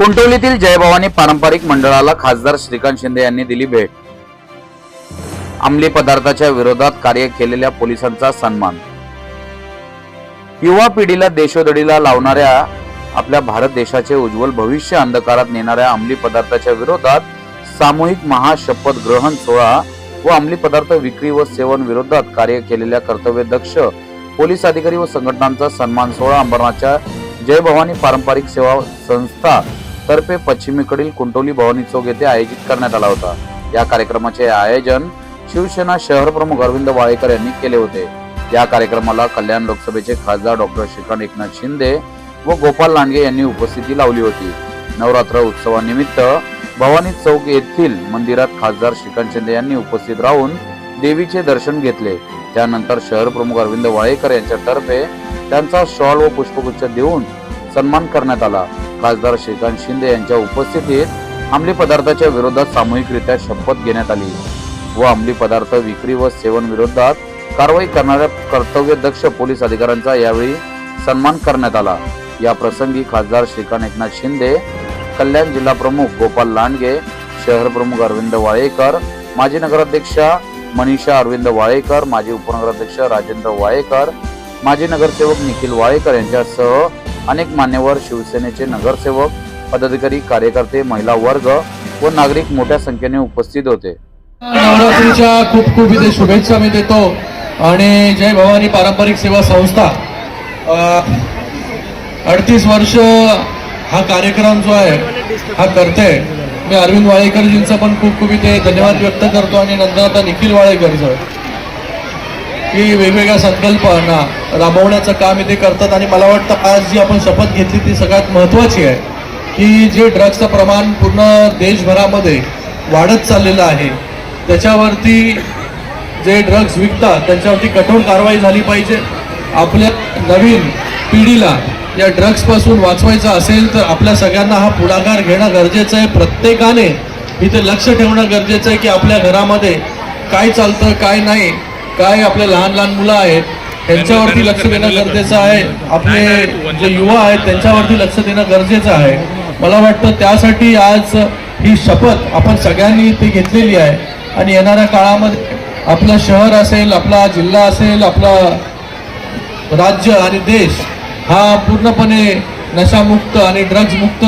कुंटवलीतील जयभवानी पारंपरिक मंडळाला खासदार श्रीकांत शिंदे यांनी दिली भेट. अंमली पदार्थाच्या विरोधात कार्य केलेल्या पोलिसांचा सन्मान. युवा पिढीला देशोधडीला लावणाऱ्या आपल्या भारत देशाचे उज्ज्वल भविष्य अंधकारात नेणाऱ्या अंमली पदार्थाच्या विरोधात सामूहिक महाशपथ ग्रहण सोहळा व अंमली पदार्थ विक्री व सेवन विरोधात कार्य केलेल्या कर्तव्यदक्ष पोलीस अधिकारी व संघटनांचा सन्मान सोहळा अंबरनाथच्या जय भवानी पारंपरिक सेवा संस्था तर्फे पश्चिमेकडील कुंटोली भवानी चौक येथे आयोजित करण्यात आला होता. या कार्यक्रमाचे आयोजन शिवसेना शहर प्रमुख अरविंद वाळेकर यांनी केले होते. या कार्यक्रमाला कल्याण लोकसभेचे खासदार डॉक्टर श्रीकांत एकनाथ शिंदे व गोपाल लांडगे यांनी उपस्थिती लावली होती. नवरात्र उत्सवानिमित्त भवानी चौक येथील मंदिरात खासदार श्रीकांत शिंदे यांनी उपस्थित राहून देवीचे दर्शन घेतले. त्यानंतर शहर प्रमुख अरविंद वाळेकर यांच्यातर्फे त्यांचा शॉल व पुष्पगुच्छ देऊन सन्मान करण्यात आला. खासदार श्रीकांत शिंदे यांच्या उपस्थितीत अंमली पदार्थाच्या विरोधात सामूहिकरित्या शपथ घेण्यात आली. व अंमली पदार्थ विक्री व सेवन विरोधात कारवाई करणाऱ्या कर्तव्यदक्ष पोलीस अधिकाऱ्यांचा यावेळी सन्मान करण्यात आला. या प्रसंगी खासदार श्रीकांत एकनाथ शिंदे कल्याण जिल्हा प्रमुख गोपाल लांडगे शहर प्रमुख अरविंद वाळेकर माजी नगराध्यक्षा मनीषा अरविंद वाळेकर माजी उपनगराध्यक्ष राजेंद्र वाळेकर माजी नगरसेवक निखिल वाळेकर यांच्यासह अनेक मान्यवर शिवसेनेचे नगरसेवक पदाधिकारी कार्यकर्ते महिला वर्ग व नागरिक मोठ्या संख्येने उपस्थित होते. नवरात्रीच्या खूप खूप इथे शुभेच्छा मी देतो आणि जय भवानी पारंपरिक सेवा संस्था. अडतीस वर्ष हा कार्यक्रम जो आहे हा करते. मी अरविंद वाळेकरजींचा पण खूप खूप इथे धन्यवाद व्यक्त करतो आणि नंतर आता निखिल वाळेकरचं. की वेगवेगळ्या संकल्पना राबवण्याचं काम इथे करतात. आणि मला वाटतं आज जी आपण शपथ घेतली ती सगळ्यात महत्त्वाची आहे की जे ड्रग्सचं प्रमाण पूर्ण देशभरामध्ये वाढत चाललेलं आहे त्याच्यावरती जे ड्रग्ज विकतात त्यांच्यावरती कठोर कारवाई झाली पाहिजे. आपल्या नवीन पिढीला या ड्रग्सपासून वाचवायचं असेल तर आपल्या सगळ्यांना हा पुढाकार घेणं गरजेचं आहे. प्रत्येकाने इथे लक्ष ठेवणं गरजेचं आहे की आपल्या घरामध्ये काय चालतं काय नाही. काय आपले लहान लहान मुलं आहेत त्यांच्यावरती लक्ष देणं गरजेचं आहे. आपले जे युवा आहेत त्यांच्यावरती लक्ष देणं गरजेचं आहे. मला वाटतं त्यासाठी आज ही शपथ आपण सगळ्यांनी इथे घेतलेली आहे. आणि येणाऱ्या काळामध्ये आपलं शहर असेल आपला जिल्हा असेल आपला राज्य आणि देश हा पूर्णपणे नशामुक्त आणि ड्रग्जमुक्त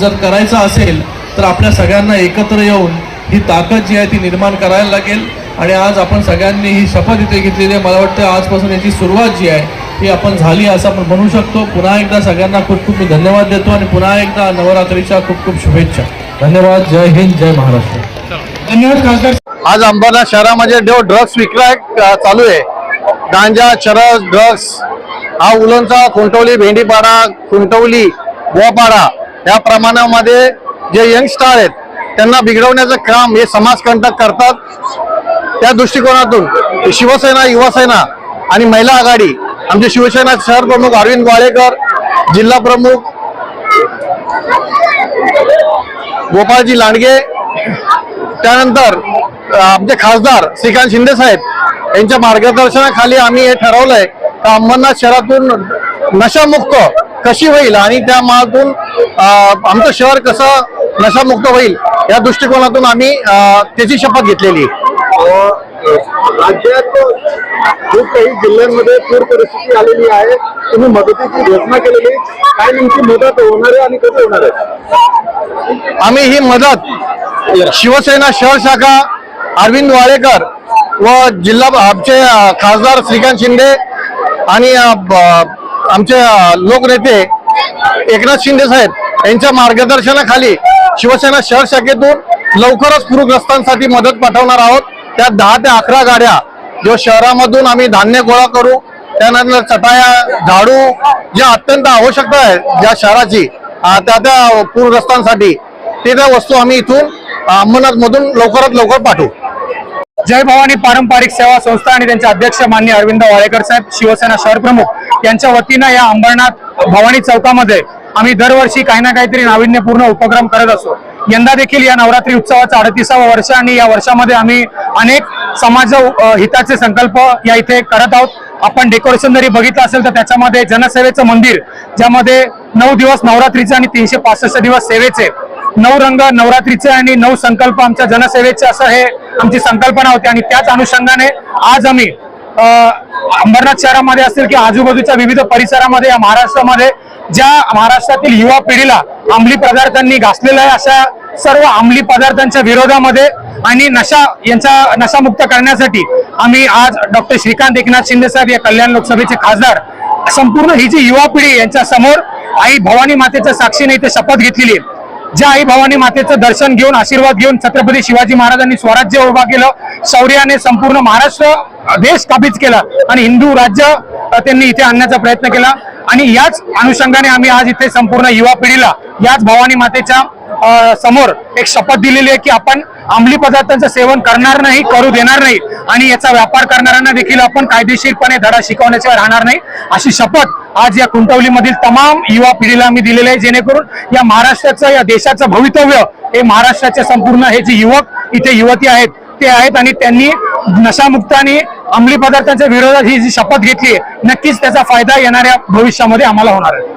जर करायचा असेल तर आपल्या सगळ्यांना एकत्र येऊन ही ताकद जी आहे ती निर्माण करायला लागेल. आणि आज आपण सगळ्यांनी ही शपथ इथे घेतलेली आहे. मला वाटतं आजपासून याची सुरुवात जी आहे ती आपण झाली असं आपण म्हणू शकतो. पुन्हा एकदा सगळ्यांना खूप खूप मी धन्यवाद देतो आणि पुन्हा एकदा नवरात्रीच्या खूप खूप शुभेच्छा. धन्यवाद. जय हिंद जय महाराष्ट्र. धन्यवाद खासदार आज अंबरनाथ शहरामध्ये जो ड्रग्स विक्रय चालू आहे. गांजा चरस ड्रग्स हा उलनचा खुंटवली भेंडीपाडा खुंटवली बोपाडा या प्रमाणामध्ये जे यंगस्टार आहेत त्यांना बिघडवण्याचं काम हे समाजकंटक करतात. त्या दृष्टिकोनातून शिवसेना युवासेना आणि महिला आघाडी आमचे शिवसेना शहर प्रमुख अरविंद वाळेकर जिल्हा प्रमुख गोपाळजी लांडगे त्यानंतर आमचे खासदार श्रीकांत शिंदे साहेब यांच्या मार्गदर्शनाखाली आम्ही हे ठरवलंय का अंबरनाथ शहरातून नशामुक्त कशी होईल आणि त्या मागून आमचं शहर कसं नशामुक्त होईल या दृष्टिकोनातून आम्ही त्याची शपथ घेतलेली राज्यात खूप काही जिल्ह्यांमध्ये पूर परिस्थिती आलेली आहे. तुम्ही मदतीची घोषणा केलेली. काय नेमकी मदत होणार आहे आणि कधी होणार आहे? आम्ही ही मदत शिवसेना शहर शाखा अरविंद वाळेकर व जिल्हा आमचे खासदार श्रीकांत शिंदे आणि आमचे लोकनेते एकनाथ शिंदे साहेब यांच्या मार्गदर्शनाखाली शिवसेना शहर शाखेतून लवकरच पूरग्रस्तांसाठी मदत पाठवणार आहोत. त्या दहा ते अकरा गाड्या जो शहरामधून आम्ही धान्य गोळा करू त्यानंतर चटाया झाडू ज्या अत्यंत आवश्यकता आहे ज्या शहराची त्या त्या पूरग्रस्तांसाठी ते त्या वस्तू आम्ही इथून अंबरनाथमधून लवकरात लवकर पाठवू. जय भवानी पारंपरिक सेवा संस्था आणि त्यांचे अध्यक्ष मान्य अरविंद वाळेकर साहेब शिवसेना शहर प्रमुख यांच्या वतीनं या अंबरनाथ भवानी चौकामध्ये आम्ही दरवर्षी काही ना काहीतरी नाविन्यपूर्ण उपक्रम करत असतो. यंदा देखील या नवरात्री उत्सवाचं अडतीसावं वर्ष आणि या वर्षामध्ये आम्ही अनेक समाज हिताचे संकल्प या इथे करत आहोत. आपण डेकोरेशन जरी बघितलं असेल तर त्याच्यामध्ये जनसेवेचं मंदिर ज्यामध्ये नऊ दिवस नवरात्रीचे आणि तीनशे पासष्ट दिवस सेवेचे नऊ रंग नवरात्रीचे आणि नऊ संकल्प आमच्या जनसेवेचे असं हे आमची संकल्पना होती. आणि त्याच अनुषंगाने आज आम्ही अंबरनाथ शहरामध्ये असतील की आजूबाजूच्या विविध परिसरामध्ये या महाराष्ट्रामध्ये ज्या महाराष्ट्रातील युवा पिढीला अंमली पदार्थांनी घासलेला आहे अशा सर्व अंमली पदार्थांच्या विरोधामध्ये आणि नशा यांचा नशामुक्त करण्यासाठी आम्ही आज डॉक्टर श्रीकांत एकनाथ शिंदे साहेब या कल्याण लोकसभेचे खासदार संपूर्ण ही जी युवा पिढी यांच्या समोर आई भवानी मातेच्या साक्षीने इथे शपथ घेतलेली आहे. ज्या आई भवानी मातेचं दर्शन घेऊन आशीर्वाद घेऊन छत्रपती शिवाजी महाराजांनी स्वराज्य उभा केलं शौर्याने संपूर्ण महाराष्ट्र देश काबीज केला आणि हिंदू राज्य त्यांनी इथे आणण्याचा प्रयत्न केला. आणि याच अनुषंगाने आम्ही आज इथे संपूर्ण युवा पिढीला याच भवानी मातेच्या समोर एक शपथ दिलेली आहे की आपण अंमली पदार्थांचं सेवन करणार नाही करू देणार नाही आणि याचा व्यापार करणाऱ्यांना देखील आपण कायदेशीरपणे धडा शिकवण्याशिवाय राहणार नाही. अशी शपथ आज या कुंटवलीमधील तमाम युवा पिढीला आम्ही दिलेली आहे जेणेकरून या महाराष्ट्राचं या देशाचं भवितव्य हे महाराष्ट्राचे संपूर्ण हे जे युवक इथे युवती आहेत ते आहेत आणि त्यांनी नशामुक्त आणि अंमली पदार्थांच्या विरोधात ही जी शपथ घेतली आहे नक्कीच त्याचा फायदा येणाऱ्या भविष्यामध्ये आम्हाला होणार आहे.